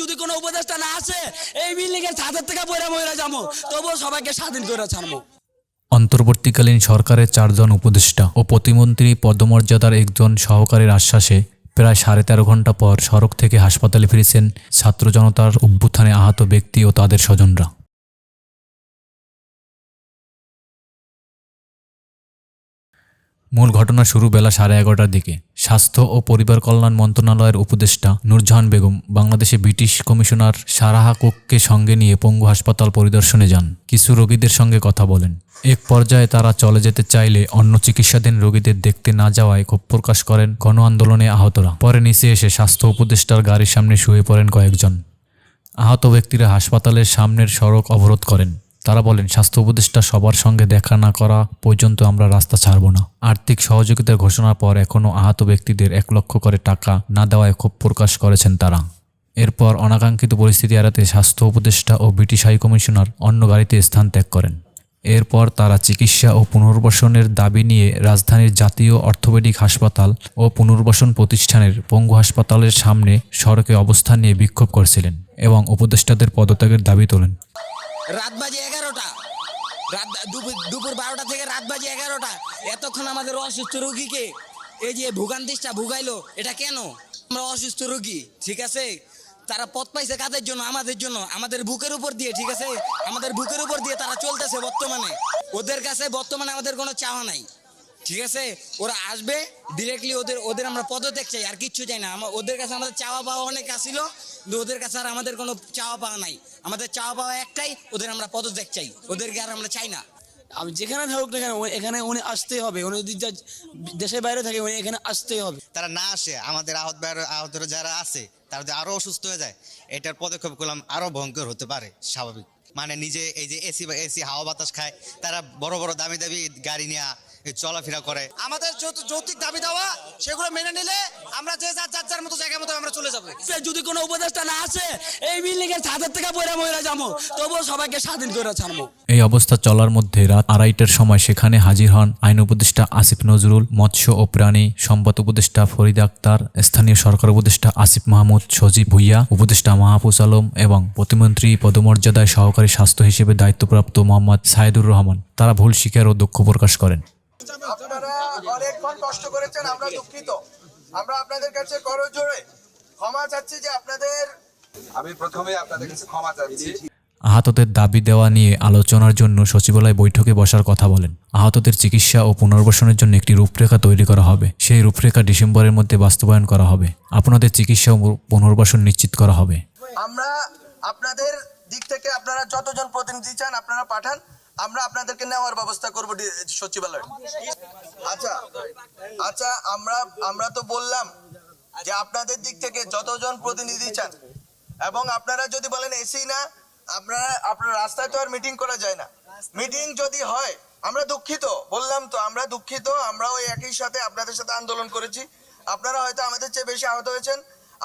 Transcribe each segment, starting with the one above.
যদি কোনো উপদেষ্টা না আসে, এই বিল্ডিং এর ছাদের থেকে বইরা বইরা যাব। তবুও সবাইকে স্বাধীন করে ছাড়বো। অন্তর্বর্তীকালীন সরকারের চারজন উপদেষ্টা ও প্রতিমন্ত্রী পদমর্যাদার একজন সহকারীর আশ্বাসে প্রায় সাড়ে তেরো ঘণ্টা পর সড়ক থেকে হাসপাতালে ফিরেছেন ছাত্র জনতার অভ্যুত্থানে আহত ব্যক্তি ও তাদের স্বজনরা। মূল ঘটনা শুরু বেলা সাড়ে এগারোটার দিকে। স্বাস্থ্য ও পরিবার কল্যাণ মন্ত্রণালয়ের উপদেষ্টা নূরজাহান বেগম বাংলাদেশে ব্রিটিশ কমিশনার সারাহা কোককে সঙ্গে নিয়ে পঙ্গু হাসপাতাল পরিদর্শনে যান। কিছু রোগীদের সঙ্গে কথা বলেন। এক পর্যায়ে তারা চলে যেতে চাইলে অন্য চিকিৎসাধীন রোগীদের দেখতে না যাওয়ায় ক্ষোভ প্রকাশ করেন গণ আন্দোলনে আহতরা। পরে নিচে এসে স্বাস্থ্য উপদেষ্টার গাড়ির সামনে শুয়ে পড়েন কয়েকজন। আহত ব্যক্তিরা হাসপাতালের সামনের সড়ক অবরোধ করেন। তারা বলেন, স্বাস্থ্য উপদেষ্টা সবার সঙ্গে দেখা না করা পর্যন্ত আমরা রাস্তা ছাড়ব না। আর্থিক সহযোগিতার ঘোষণার পর এখনও আহত ব্যক্তিদের এক লক্ষ করে টাকা না দেওয়ায় ক্ষোভ প্রকাশ করেছেন তারা। এরপর অনাকাঙ্ক্ষিত পরিস্থিতি এড়াতে স্বাস্থ্য উপদেষ্টা ও ব্রিটিশ হাই কমিশনার অন্য গাড়িতে স্থান ত্যাগ করেন। এরপর তারা চিকিৎসা ও পুনর্বাসনের দাবি নিয়ে রাজধানীর জাতীয় অর্থোপেডিক হাসপাতাল ও পুনর্বাসন প্রতিষ্ঠানের পঙ্গু হাসপাতালের সামনে সড়কে অবস্থান নিয়ে বিক্ষোভ করছিলেন এবং উপদেষ্টাদের পদত্যাগের দাবি তোলেন। রাত বাজে এগারোটা। রাত দুপুর দুপুর বারোটা থেকে রাত বাজে এগারোটা। এতক্ষণ আমাদের অসুস্থ রুগীকে এই যে ভোগান্তিসটা ভুগাইলো, এটা কেন? আমরা অসুস্থ রুগী, ঠিক আছে? তারা পথ পাইছে কাদের জন্য? আমাদের জন্য। আমাদের বুকের উপর দিয়ে, ঠিক আছে? আমাদের বুকের উপর দিয়ে তারা চলতেছে বর্তমানে। ওদের কাছে বর্তমানে আমাদের কোনো চাওয়া নাই। ঠিক আছে? ওরা আসবে ডিরেক্টলি ওদের ওদের আমরা পদত্যাগ চাই আর কিচ্ছু চাই না। আমা- ওদের কাছে আমাদের চাওয়া পাওয়া অনেক আসছিল কিন্তু ওদের কাছে আর আমাদের কোনো চাওয়া পাওয়া নাই। আমাদের চাওয়া পাওয়া একটাই ওদের আমরা পদত্যাগ চাই। ওদেরকে আর আমরা চাই না। আমি যেখানে থাকুক না কেন এখানে উনি আসতেই হবে। উনি যদি দেশের বাইরে থাকে উনি এখানে আসতেই হবে। তারা না আসে আমাদের আহত বাইরে- আহতরা যারা আছে তারা যদি আরও অসুস্থ হয়ে যায় এটার পদক্ষেপ করলাম আরও ভয়ঙ্কর হতে পারে স্বাভাবিক। মানে নিজে এই যে এসি এসি হাওয়া বাতাস খায় তারা বড় বড় দামি দামি গাড়ি নিয়ে চলাফেরা করে। আমাদের যৌত- যৌক্তিক দাবি দেওয়া সেগুলো মেনে নিলে আমরা যে যার যার যার মতো জায়গার মতো আমরা চলে যাব। যদি কোনো উপদেষ্টা না আসে এই বিল্ডিং এর ছাদের থেকে বইরা বইরা যাব। তবুও সবাইকে স্বাধীন করে ছাড়বো। এই অবস্থা চলার মধ্যে রাত আড়াইটার সময় সেখানে হাজির হন আইন উপদেষ্টা আসিফ নজরুল মৎস্য ও প্রাণী সম্পদ উপদেষ্টা ফরিদ আক্তার স্থানীয় সরকার উপদেষ্টা আসিফ মাহমুদ সজীব ভুইয়া উপদেষ্টা মাহফুজ আলম এবং প্রতিমন্ত্রী পদমর্যাদায় সহকারী স্বাস্থ্য হিসেবে দায়িত্বপ্রাপ্ত মোহাম্মদ সাইদুর রহমান। তারা ভুল স্বীকার ও দুঃখ প্রকাশ করেন। আপনারা অনেকক্ষণ কষ্ট করেছেন আমরা দুঃখিত। আমরা আপনাদের কাছে করজোড়ে ক্ষমা চাচ্ছি যে আপনাদের আমি প্রথমে আপনাদের কাছে ক্ষমা চাচ্ছি। আহতদের দাবি দেওয়া নিয়ে আলোচনার জন্য সচিবালয় বৈঠকে বসার কথা বলেন। আহতদের চিকিৎসা ও পুনর্বাসনের জন্য একটি রূপরেখা তৈরি করা হবে। সেই রূপরেখা ডিসেম্বরের মধ্যে বাস্তবায়ন করা হবে। আপনাদের চিকিৎসা ও পুনর্বাসন নিশ্চিত করা হবে। আমরা আপনাদের দিক থেকে আপনারা যতজন প্রতিনিধি চান আপনারা পাঠান। আমরা আপনাদেরকে নেওয়ার ব্যবস্থা করব সচিবালয়ে। আচ্ছা আচ্ছা আমরা আমরা তো বললাম যে আপনাদের দিক থেকে যতজন প্রতিনিধি চান, এবং আপনারা যদি বলেন এসি না, আপনারা, আপনার রাস্তায় তো আর মিটিং করা যায় না। মিটিং যদি হয়, আমরা দুঃখিত, বললাম তো, আমরা দুঃখিত, আমরা ওই একই সাথে আপনাদের সাথে আন্দোলন করেছি। আপনারা হয়তো আমাদের চেয়ে বেশি আহত হয়েছেন,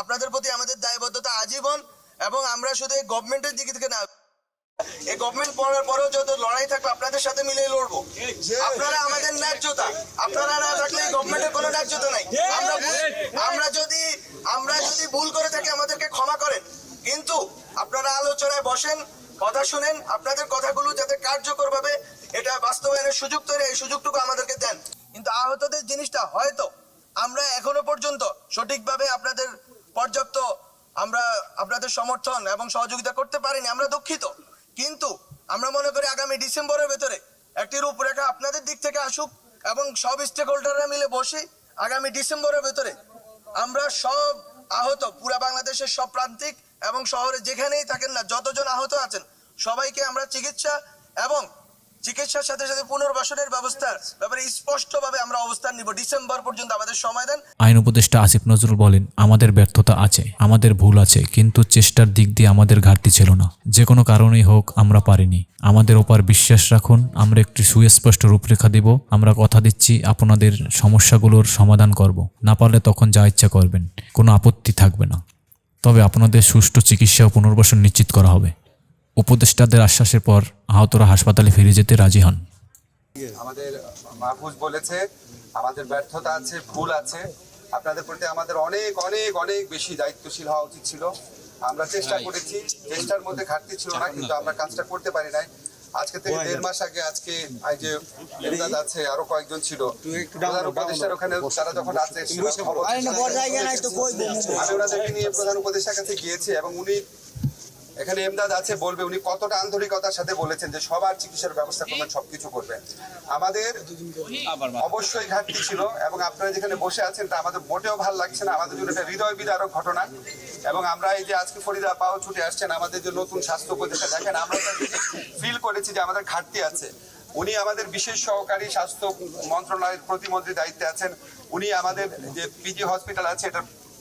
আপনাদের প্রতি আমাদের দায়বদ্ধতা আজীবন, এবং আমরা শুধু গভর্নমেন্টের দিক থেকে না এই গভর্নমেন্ট পড়ার পরেও যত লড়াই থাকবে আপনাদের সাথে মিলে লড়বো। আপনারা আমাদের ন্যায্যতা। আপনারা না থাকলে গভর্নমেন্টের কোনো ন্যায্যতা নাই। আমরা আমরা যদি আমরা যদি ভুল করে থাকি আমাদেরকে ক্ষমা করেন। কিন্তু আপনারা আলোচনায় বসেন কথা শুনেন আপনাদের কথাগুলো যাতে কার্যকর ভাবে এটা বাস্তবায়নের সুযোগ তৈরি এই সুযোগটুকু আমাদেরকে দেন। কিন্তু আহতদের জিনিসটা হয়তো আমরা এখনও পর্যন্ত সঠিকভাবে আপনাদের পর্যাপ্ত আমরা আপনাদের সমর্থন এবং সহযোগিতা করতে পারিনি আমরা দুঃখিত। কিন্তু আমরা মনে করি আগামী ডিসেম্বরের ভেতরে একটি রূপরেখা আপনাদের দিক থেকে আসুক এবং সব স্টেক হোল্ডাররা মিলে বসে আগামী ডিসেম্বরের ভেতরে আমরা সব আহত, পুরা বাংলাদেশের সব প্রান্তিক এবং শহরে যেখানেই থাকেন না, যতজন আহত আছেন, সবাইকে আমরা চিকিৎসা এবং চিকিৎসার সাথে সাথে পুনর্বাসনের ব্যবস্থার ব্যাপারে স্পষ্টভাবে আমরা অবস্থান নিব। ডিসেম্বর পর্যন্ত আমাদের সময় দেন। আইন উপদেষ্টা আসিফ নজরুল বলেন, আমাদের ব্যর্থতা আছে, আমাদের ভুল আছে, কিন্তু চেষ্টার দিক দিয়ে আমাদের ঘাটতি ছিল না। যে কোনো কারণেই হোক, আমরা পারিনি। আমাদের ওপর বিশ্বাস রাখুন, আমরা একটি সুস্পষ্ট রূপরেখা দিব। আমরা কথা দিচ্ছি, আপনাদের সমস্যাগুলোর সমাধান করব। না পারলে তখন যা ইচ্ছা করবেন, কোনো আপত্তি থাকবে না। তবে আপনাদের সুষ্ঠু চিকিৎসা ও পুনর্বাসন নিশ্চিত করা হবে। উপদেষ্টাদের আশ্বাসের পর আহতরা হাসপাতালে ফিরে যেতে রাজি হন। আমাদের মাহফুজ বলেছে আমাদের ব্যর্থতা আছে ভুল আছে। আপনাদের প্রতি আমাদের অনেক অনেক অনেক বেশি দায়িত্বশীল হওয়া উচিত ছিল। আমরা চেষ্টা করেছি চেষ্টার মধ্যে ঘাটতি ছিল না কিন্তু আমরা কাজটা করতে পারি নাই। আজকে থেকে দেড় মাস আগে আজকে এই যে এমদাদ আছে আরও কয়েকজন ছিল। প্রধান উপদেষ্টার ওখানে তারা যখন আছে আমি ওনাদেরকে নিয়ে প্রধান উপদেষ্টার কাছে গিয়েছি এবং উনি এখানে এমদাদ আছে বলবে উনি কতটা আন্তরিকতার সাথে বলেছেন যে সবার চিকিৎসার ব্যবস্থা করবেন সবকিছু করবেন। আমাদের অবশ্যই ঘাটতি ছিল এবং আপনারা যেখানে বসে আছেন তা আমাদের মোটেও ভালো লাগছে না। আমাদের জন্য একটা হৃদয় বিদারক ঘটনা। এবং আমরা এই যে আজকে ফরিদা পাও ছুটে আসছেন আমাদের যে নতুন স্বাস্থ্য উপদেষ্টা দেখেন আমরা ফিল করেছি যে আমাদের ঘাটতি আছে। উনি আমাদের বিশেষ সহকারী স্বাস্থ্য মন্ত্রণালয়ের প্রতিমন্ত্রী দায়িত্বে আছেন। উনি আমাদের যে পিজি হসপিটাল আছে এটার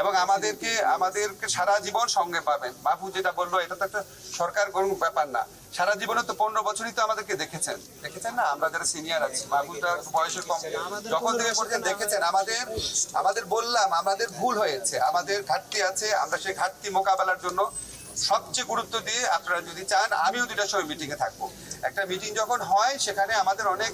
এবং আমাদেরকে আমাদেরকে সারা জীবন সঙ্গে পাবেন। মাহফুজ যেটা বলল, এটা তো একটা সরকার কোনো ব্যাপার না। সারা জীবনে তো পনেরো বছরই তো আমাদেরকে দেখেছেন। দেখেছেন না? আমরা যারা সিনিয়র আছি মাহফুজটা একটু বয়সে কম। যখন থেকে করছেন দেখেছেন? আমাদের আমাদের বললাম, আমাদের ভুল হয়েছে। আমাদের ঘাটতি আছে, আমরা সেই ঘাটতি মোকাবেলার জন্য সবচেয়ে গুরুত্ব দিয়ে আপনারা যদি চান, আমিও দুটার সময় মিটিংয়ে থাকব। একটা মিটিং যখন হয়, সেখানে আমাদের অনেক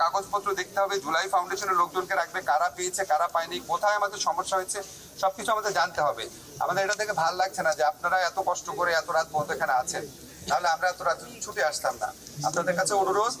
কাগজপত্র দেখতে হবে। জুলাই ফাউন্ডেশনের লোকজনকে রাখবে। কারা পেয়েছে, কারা পায়নি, কোথায় আমাদের সমস্যা হয়েছে সবকিছু আমাদের জানতে হবে। আমাদের এটা থেকে ভালো লাগছে না যে আপনারা এত কষ্ট করে এত রাত পর্যন্ত এখানে আছেন। তাহলে আমরা এত রাত ছুটে আসতাম না। আপনাদের কাছে অনুরোধ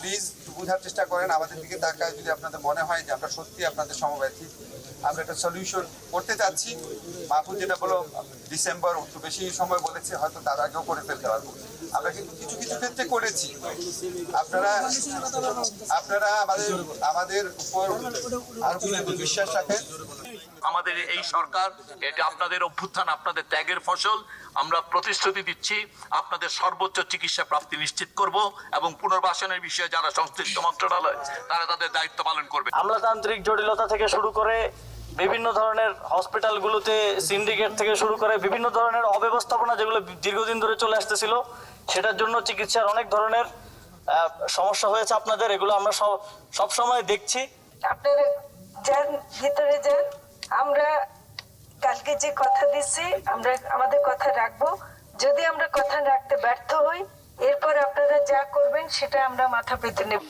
প্লিজ বোঝার চেষ্টা করেন, আমাদের দিকে তাকায় যদি আপনাদের মনে হয় যে আমরা সত্যি আপনাদের সমব্যথী আমরা একটা সলিউশন করতে চাচ্ছি। মাহফুজ যেটা বলো ডিসেম্বর একটু বেশি সময় বলেছে, হয়তো তার আগেও করে ফেলতে পারব। আমরা কিন্তু কিছু কিছু ক্ষেত্রে করেছি। আপনারা আপনারা আমাদের আমাদের উপর আরও বিশ্বাস রাখেন? আমাদের এই সরকার, এটা আপনাদের অভ্যুত্থান, আপনাদের ত্যাগের ফসল। আমরা প্রতিশ্রুতি দিচ্ছি আপনাদের সর্বোচ্চ চিকিৎসা প্রাপ্তি নিশ্চিত করব এবং পুনর্বাসনের বিষয়ে যারা সংশ্লিষ্ট মন্ত্রণালয় তারা তাদের দায়িত্ব পালন করবে। আমলাতান্ত্রিক জটিলতা থেকে শুরু করে বিভিন্ন ধরনের হসপিটালগুলোতে সিন্ডিকেট থেকে শুরু করে বিভিন্ন ধরনের অব্যবস্থাপনা যেগুলো দীর্ঘদিন ধরে চলে আসতেছিল সেটার জন্য চিকিৎসার অনেক ধরনের সমস্যা হয়েছে আপনাদের এগুলো আমরা সব সবসময় দেখছি। আপনারা যান ভিতরে যান আমরা কালকে যে কথা দিছি আমরা আমাদের কথা রাখব। যদি আমরা কথা রাখতে ব্যর্থ হই, এরপর আপনারা যা করবেন, সেটা আমরা মাথা পেতে নেব।